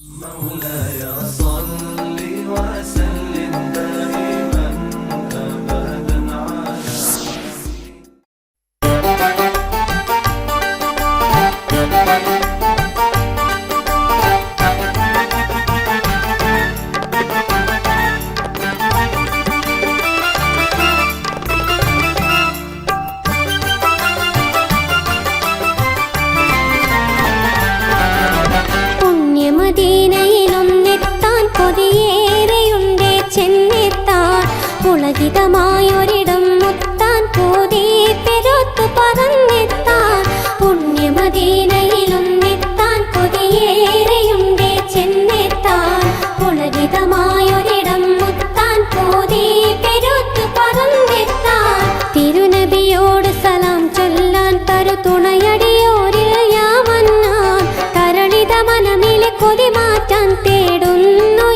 പുണ്യമദീനയിലൊന്നെത്താൻ പുളകിതമായൊരിടം മുത്താൻ പോതേ പെരുത്തു പറന്നെത്താൻ പുണ്യമദീനയിലൊന്നെത്താൻ കൊതിയേറെയുണ്ടേ ചെന്നെത്താൻ. പുളകിതമായൊരിടം മുത്താൻ പോതേ പെരുത്തു പറന്നെത്താൻ തിരുനബിയോട് സലാം ചൊല്ലാൻ തരു തരളിത മനമിലെ കൊതി മാറ്റാൻ തേടുന്നു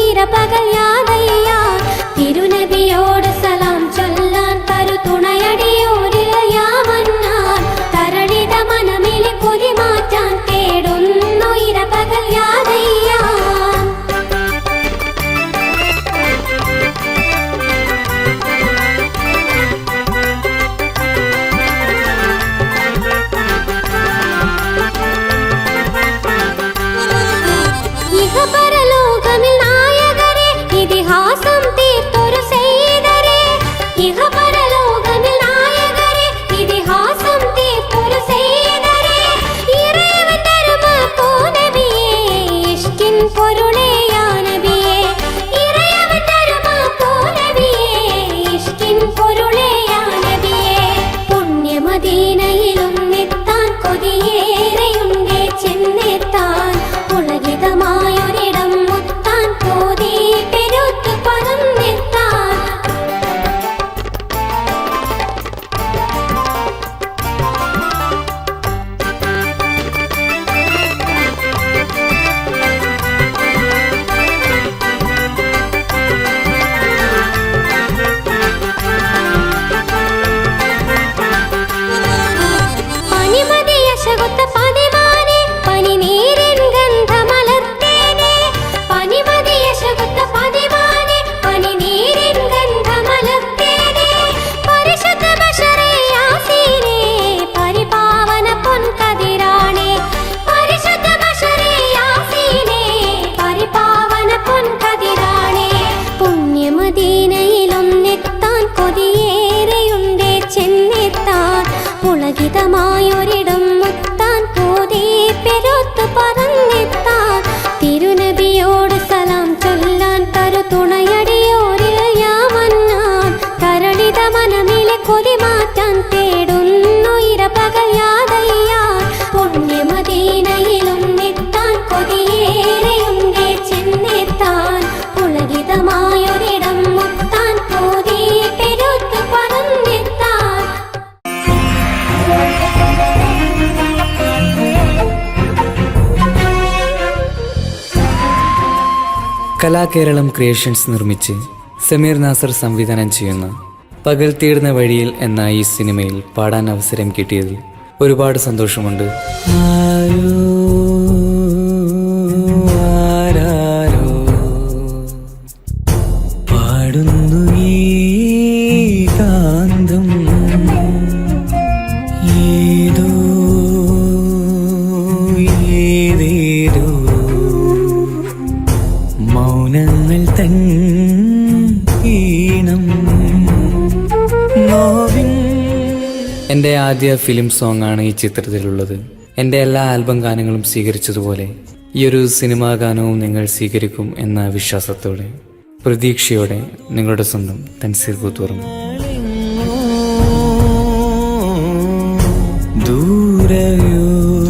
പുളകിതമായൊരിടം മുത്താൻ പോതേ പെരുത്തു പറന്നെത്താൻ തിരുനബിയോട് സലാം ചൊല്ലാൻ തരു തുണയടിയോരിൽ യാമന്നാൻ കരളിത മനമിലെ കൊതി കലാകേരളം ക്രിയേഷൻസ് നിർമ്മിച്ച് സമീർ നാസർ സംവിധാനം ചെയ്യുന്ന പകൽ തീർന്ന വഴിയിൽ എന്ന ഈ സിനിമയിൽ പാടാൻ അവസരം കിട്ടിയതിൽ ഒരുപാട് സന്തോഷമുണ്ട്. എന്റെ ആദ്യ ഫിലിം സോങ് ആണ് ഈ ചിത്രത്തിലുള്ളത്. എന്റെ എല്ലാ ആൽബം ഗാനങ്ങളും സ്വീകരിച്ചതുപോലെ ഈ ഒരു സിനിമാ ഗാനവും നിങ്ങൾ സ്വീകരിക്കും എന്ന വിശ്വാസത്തോടെ പ്രതീക്ഷയോടെ നിങ്ങളുടെ സ്വന്തം തൻസീർ കൂത്തുറന്നു. ദൂരയോ